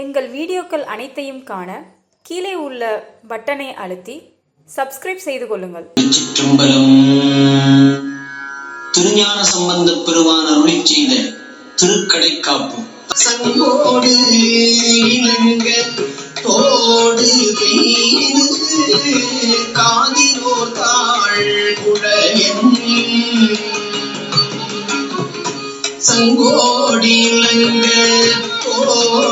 எங்கள் வீடியோக்கள் அனைத்தையும் காண கீழே உள்ள பட்டனை அழுத்தி சப்ஸ்கிரைப் செய்து கொள்ளுங்கள். திருஞான சம்பந்த பெருமான் அருளிச் செய்த திருக்கடைக்காப்பு. சங்கோடு இணங்க தோடு பெய்து காதிலோர் தாழ் குழையன் சங்கோடி இளங்க தோடு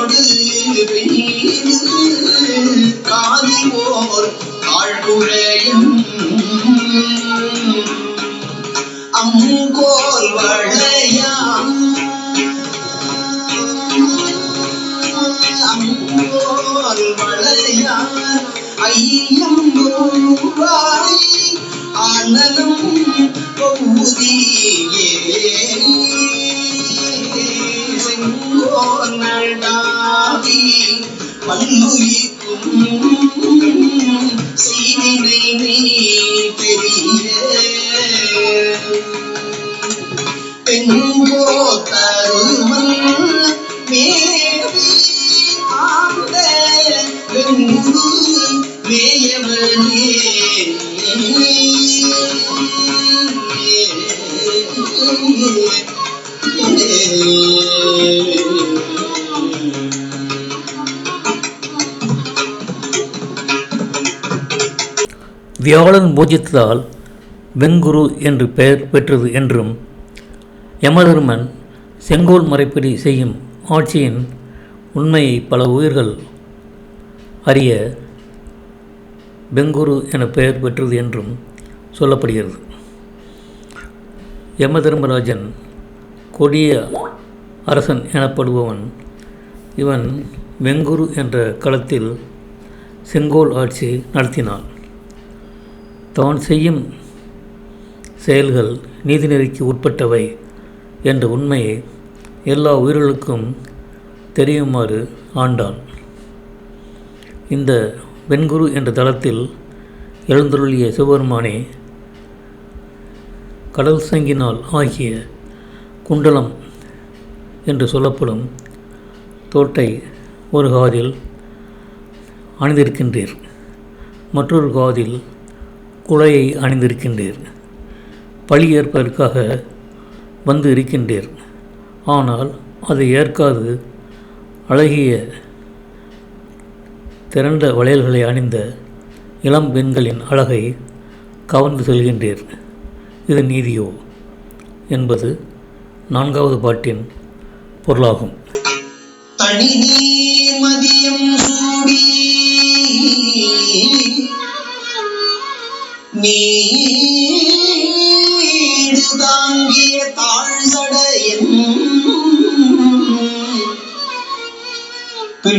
அங்கோல் வளையாம் ஐயம் வாய் ஆனலம் நடாவி பல்லுயிர்க்கும் செய்தினை நீ பெரிய பெண்போ வியாழன் பூஜ்யத்தால் வெங்குரு என்று பெயர் பெற்றது என்றும் யமதர்மன் செங்கோல் மறைப்படி செய்யும் ஆட்சியின் உண்மையை பல உயிர்கள் அறிய பெங்குரு என பெயர் பெற்றது என்றும் சொல்லப்படுகிறது. யமதர்மராஜன் கொடிய அரசன் எனப்படுபவன். இவன் வெங்குரு என்ற களத்தில் செங்கோல் ஆட்சி நடத்தினான். தான் செய்யும் செயல்கள் நீதிநெறிக்கு உட்பட்டவை என்ற உண்மையை எல்லா உயிர்களுக்கும் தெரியுமாறு ஆண்டான். இந்த வெண்குரு என்ற தளத்தில் எழுந்தருளிய சிவபெருமானே கடல் சங்கினால் ஆகிய குண்டலம் என்று சொல்லப்படும் தோட்டை ஒரு காதில் அணிந்திருக்கின்றீர். மற்றொரு காதில் குழையை அணிந்திருக்கின்றீர். பழி ஏற்பதற்காக வந்து இருக்கின்றீர். ஆனால் அதை ஏற்காது அழகிய திரண்ட வளையல்களை அணிந்த இளம் பெண்களின் அழகை கவர்ந்து செல்கின்றீர். இது நீதியோ? என்பது நான்காவது பாட்டின் பொருளாகும். தனி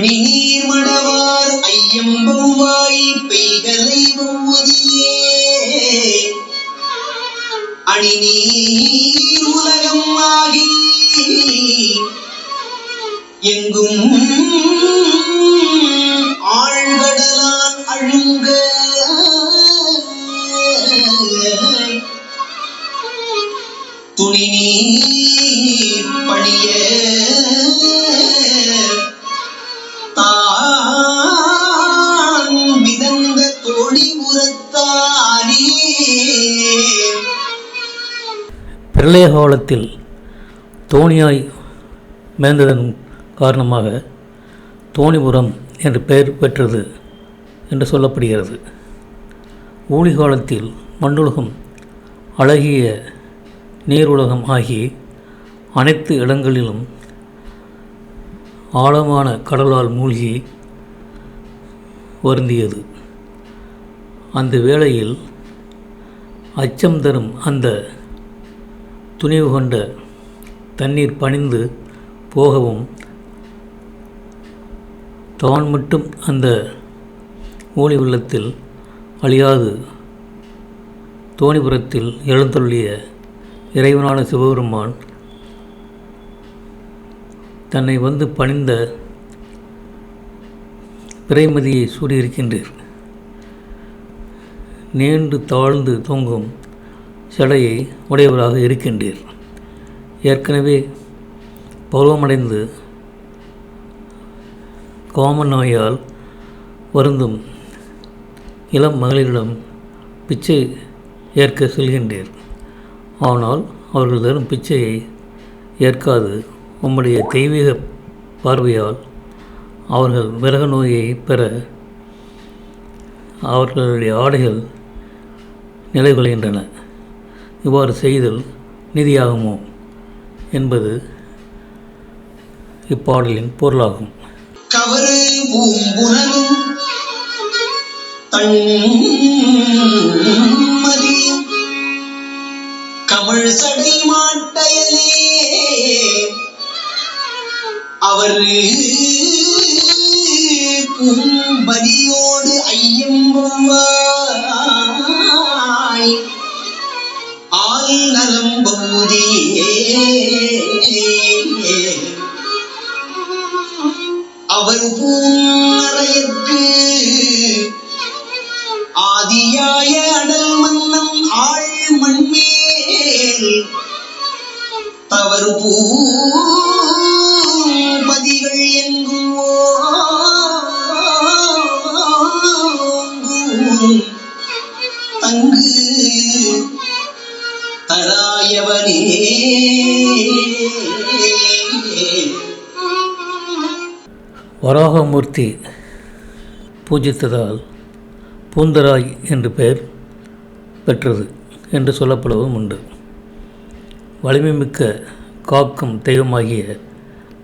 பிணி நீர் மடவார் ஐயம்பவாய் பெய்கலை ஒவ்வொதியே அணி நீர் உலகம் ஆகி எங்கும் வெள்ளைய காலத்தில் தோணியாய் மேய்ந்ததன் காரணமாக தோணிபுரம் என்று பெயர் பெற்றது என்று சொல்லப்படுகிறது. ஊழி காலத்தில் மண்ணுலகம் அழகிய நீருலகம் ஆகி அனைத்து இடங்களிலும் ஆழமான கடலால் மூழ்கி வருந்தியது. அந்த வேளையில் அச்சம் தரும் அந்த துணிவு கொண்ட தண்ணீர் பணிந்து போகவும் தான் மட்டும் அந்த ஊழி உள்ளத்தில் அழியாது. தோணிபுரத்தில் எழுந்தொள்ளிய இறைவனான சிவபெருமான் தன்னை வந்து பணிந்த பிறைமதியை சூடியிருக்கின்றீர். நீண்டு தாழ்ந்து தொங்கும் சடையை உடையவராக இருக்கின்றீர். ஏற்கனவே பருவமடைந்து கோம நோயால் வருந்தும் இளம் மகளிரிடம் பிச்சை ஏற்க செல்கின்றீர். ஆனால் அவர்கள் தரும் பிச்சையை ஏற்காது. உம்முடைய தெய்வீக பார்வையால் அவர்கள் விரக நோயை பெற அவர்களுடைய ஆடைகள் நிலை கொள்கின்றன இவ்வாறு செய்தல் நிதியாகுமோ என்பது இப்பாடலின் பொருளாகும். கவரு பூம்புணலும் தன்மதியும் கமழ் சடை மாட்டையலே. அவர் பூம்பதியோடு ஐயம்புவாய் அவர் பூநரையற்கு ஆதியாய அடல் மன்னம் ஆள் மண்மேல் தவறு பூ வராகமூர்த்தி பூஜித்ததால் பூந்தராய் என்று பெயர் பெற்றது என்று சொல்லப்படுவதும் உண்டு. வலிமைமிக்க காக்கும் தெய்வமாகிய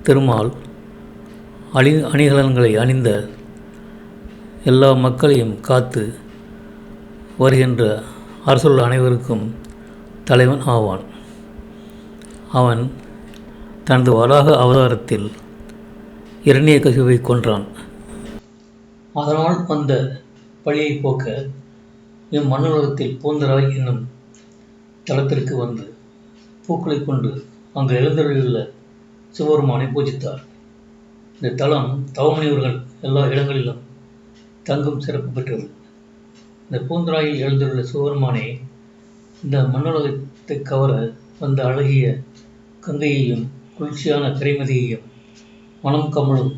திருமால் அணி அணிகலன்களை அணிந்த எல்லா மக்களையும் காத்து வருகின்ற அரசுள்ள அனைவருக்கும் தலைவன் ஆவான். அவன் தனது வராக அவதாரத்தில் இரணிய கசிவை கொன்றான். அதனால் வந்த பழியை போக்க இம்மண்ணுலகத்தில் பூந்தராய் என்னும் தளத்திற்கு வந்து பூக்களை கொண்டு அங்கு எழுந்தருளியுள்ள சிவபெருமானை பூஜித்தார். இந்த தலம் தவமுனிவர்கள் எல்லா இடங்களிலும் தங்கும் சிறப்பு பெற்றது. இந்த பூந்தராயில் எழுந்துள்ள சிவபெருமானை இந்த மண்ணுலகத்தை கவர வந்த அழகிய கங்கையையும் குளிர்ச்சியான திரைமதியையும் மனம் கமழும்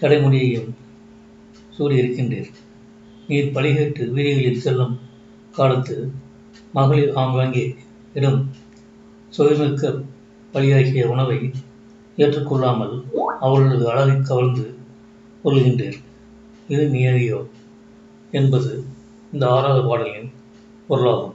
சடைமுடியையும் சூடியிருக்கின்றீர் நீர் பழிகேட்டு வீதிகளில் செல்லும் காலத்து மகளிர் ஆங்காங்கே இடும் சுவைமிக்க பலியாகிய உணவை ஏற்றுக்கொள்ளாமல் அவர்களது அழகை கவர்ந்து கொள்கின்றீர் இது நியதியோ? என்பது இந்த ஆறாவது பாடலின் பொருளாகும்.